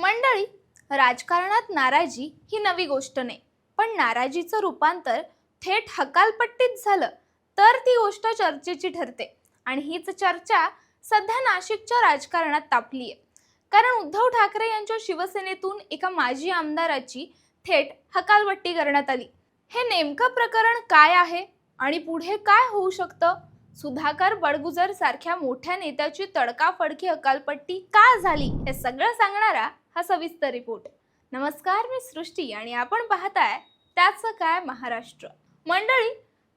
मंडळी राजकारणात नाराजी ही नवी गोष्ट नाही. पण नाराजीचं रूपांतर थेट हकालपट्टीत झालं तर ती गोष्ट चर्चेची ठरते. आणि हीच चर्चा सध्या नाशिकच्या राजकारणात तापली आहे. कारण उद्धव ठाकरे यांच्या शिवसेनेतून एका माजी आमदाराची थेट हकालपट्टी करण्यात आली. हे नेमकं प्रकरण काय आहे आणि पुढे काय होऊ शकतं? सुधाकर बडगुजर सारख्या मोठ्या नेत्याची तडकाफडकी हकालपट्टी का झाली? हे सगळं सांगणारा हा सविस्तर रिपोर्ट नमस्कार मी सृष्टी आणि आपण पाहताय त्याचं काय महाराष्ट्र. मंडळी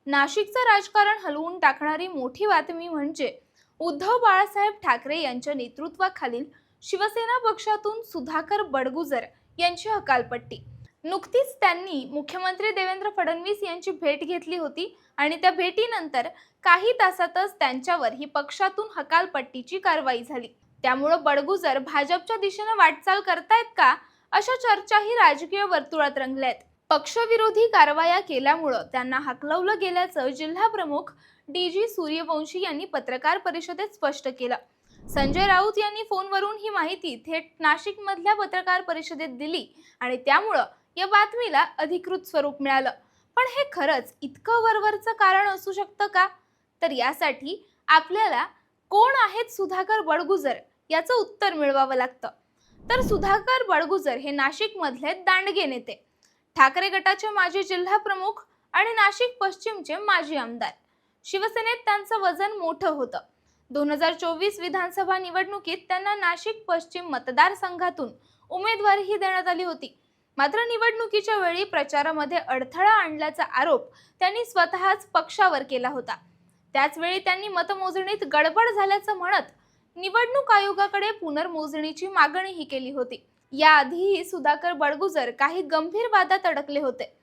नाशिकचं राजकारण हलवून टाकणारी मोठी बातमी म्हणजे उद्धव बाळासाहेब ठाकरे यांच्या नेतृत्वाखालील शिवसेना पक्षातून सुधाकर बडगुजर यांची हकालपट्टी. नुकतीच त्यांनी मुख्यमंत्री देवेंद्र फडणवीस यांची भेट घेतली होती आणि त्या भेटीनंतर काही तासातच त्यांच्यावर ही पक्षातून हकालपट्टीची कारवाई झाली. त्यामुळं बडगुजर भाजपच्या दिशेनं वाटचाल करतायत का? अशा चर्चाही राजकीय वर्तुळात रंगल्या आहेत पक्षविरोधी कारवाया केल्यामुळं त्यांना हकलवलं गेल्याचं जिल्हा प्रमुख डी जी सूर्यवंशी यांनी पत्रकार परिषदेत स्पष्ट केलं. संजय राऊत यांनी फोनवरून ही माहिती थेट नाशिकमधल्या पत्रकार परिषदेत दिली आणि त्यामुळं या बातमीला अधिकृत स्वरूप मिळालं. पण हे खरंच इतकं वरवरचं कारण असू शकतं का? तर यासाठी आपल्याला कोण आहेत सुधाकर बडगुजर? याचं उत्तर मिळवावं लागतं. तर सुधाकर बडगुजर हे नाशिकमधले दांडगे नेते. ठाकरे गटाचे माजी जिल्हा प्रमुख आणि नाशिक पश्चिमचे माजी आमदार. शिवसेनेत त्यांचं वजन मोठं होतं. दोन हजार चोवीस विधानसभा निवडणुकीत त्यांना नाशिक पश्चिम मतदारसंघातून उमेदवारीही देण्यात आली होती. मात्र निवडणुकीच्या वेळी प्रचारामध्ये अडथळा आणल्याचा आरोप त्यांनी स्वतःच पक्षावर केला होता. त्याचवेळी त्यांनी मतमोजणीत गडबड झाल्याचं म्हणत निवडणूक आयोगाकडे पुनर्मोजणीची मागणीही केली होती. याआधीही सुधाकर बडगुजर काही गंभीर वादात अडकले होते.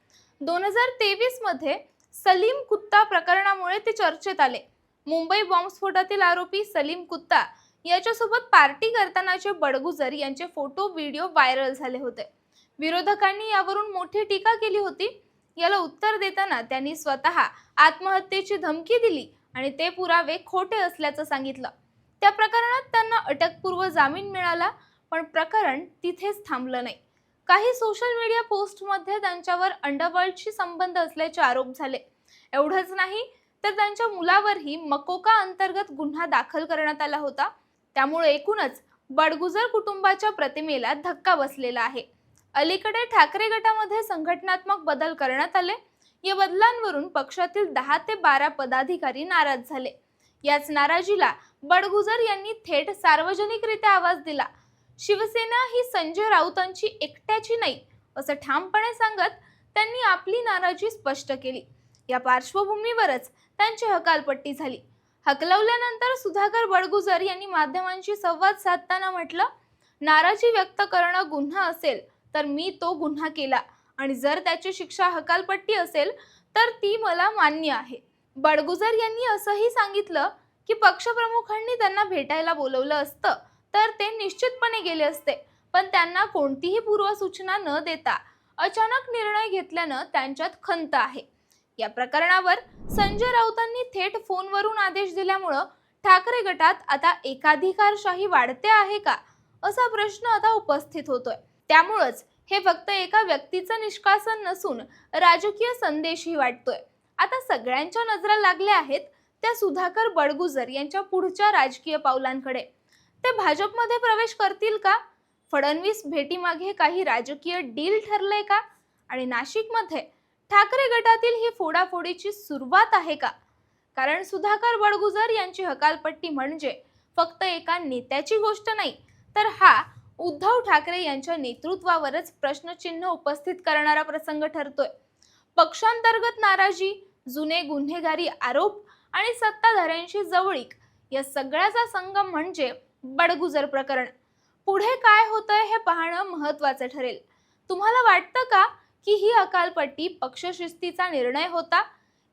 दोन हजार तेवीसमध्ये सलीम कुत्ता प्रकरणामुळे ते चर्चेत आले. मुंबई बॉम्बस्फोटातील आरोपी सलीम कुत्ता याच्यासोबत पार्टी करतानाचे बडगुजर यांचे फोटो व्हिडिओ व्हायरल झाले होते. विरोधकांनी यावरून मोठी टीका केली होती. याला उत्तर देताना त्यांनी स्वतः आत्महत्येची धमकी दिली आणि ते पुरावे खोटे असल्याचं सांगितलं. त्या प्रकरणात त्यांना अटकपूर्व जामीन मिळाला पण प्रकरण तिथेच थांबलं नाही. काही सोशल मीडिया पोस्टमध्ये त्यांच्यावर अंडरवर्ल्डशी संबंध असल्याचे आरोप झाले. एवढंच नाही तर त्यांच्या मुलावरही मकोका अंतर्गत गुन्हा दाखल करण्यात आला होता. त्यामुळे एकूणच बडगुजर कुटुंबाच्या प्रतिमेला धक्का बसलेला आहे. अलीकडे ठाकरे गटामध्ये संघटनात्मक बदल करण्यात आले. या बदलांवरून पक्षातील दहा ते बारा पदाधिकारी नाराज झाले. याच नाराजीला बडगुजर यांनी थेट सार्वजनिकरित्या आवाज दिला. शिवसेना ही संजय राऊतांची एकट्याची नाही असं ठामपणे सांगत त्यांनी आपली नाराजी स्पष्ट केली. या पार्श्वभूमीवरच त्यांची हकालपट्टी झाली. हकलवल्यानंतर सुधाकर बडगुजर यांनी माध्यमांशी संवाद साधताना म्हटलं नाराजी व्यक्त करणं गुन्हा असेल तर मी तो गुन्हा केला. आणि जर त्याची शिक्षा हकालपट्टी असेल तर ती मला मान्य आहे. बडगुजर यांनी असंही सांगितलं की पक्षप्रमुखांनी त्यांना भेटायला बोलवलं असतं तर ते निश्चितपणे गेले असते. पण त्यांना कोणतीही पूर्वसूचना न देता अचानक निर्णय घेतल्यानं त्यांच्यात खंत आहे. या प्रकरणावर संजय राऊतांनी थेट फोनवरून आदेश दिल्यामुळं ठाकरे गटात आता एकाधिकारशाही वाढते आहे का असा प्रश्न आता उपस्थित होतोय. त्यामुळंच हे फक्त एका व्यक्तीचं निष्कासन नसून राजकीय संदेशही वाटतोय. आता सगळ्यांच्या नजरा लागल्या आहेत त्या सुधाकर बडगुजर यांच्या पुढच्या राजकीय पावलांकडे. ते भाजपमध्ये प्रवेश करतील का? फडणवीस भेटीमागे काही राजकीय डील ठरलंय का? आणि नाशिकमध्ये ठाकरे गटातील ही फोडाफोडीची सुरुवात आहे का? कारण सुधाकर बडगुजर यांची हकालपट्टी म्हणजे फक्त एका नेत्याची गोष्ट नाही तर हा उद्धव ठाकरे यांच्या नेतृत्वावरच प्रश्नचिन्ह उपस्थित करणारा प्रसंग ठरतोय. पक्षांतर्गत नाराजी जुने गुन्हेगारी आरोप आणि सत्ताधाऱ्यांशी जवळीक या सगळ्याचा संगम म्हणजे बडगुजर प्रकरण. पुढे काय होतंय हे पाहणं महत्वाचं ठरेल. तुम्हाला वाटतं का की ही अकालपट्टी पक्षशिस्तीचा निर्णय होता?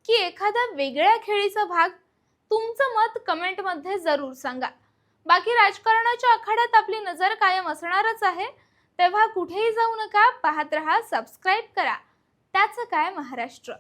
की एखाद्या वेगळ्या खेळीचा भाग? तुमचं मत कमेंटमध्ये जरूर सांगा. बाकी राजकारणाच्या आखाड्यात आपली नजर कायम असणारच आहे. तेव्हा कुठेही जाऊ नका पाहत रहा सबस्क्राईब करा. त्याचं काय महाराष्ट्र?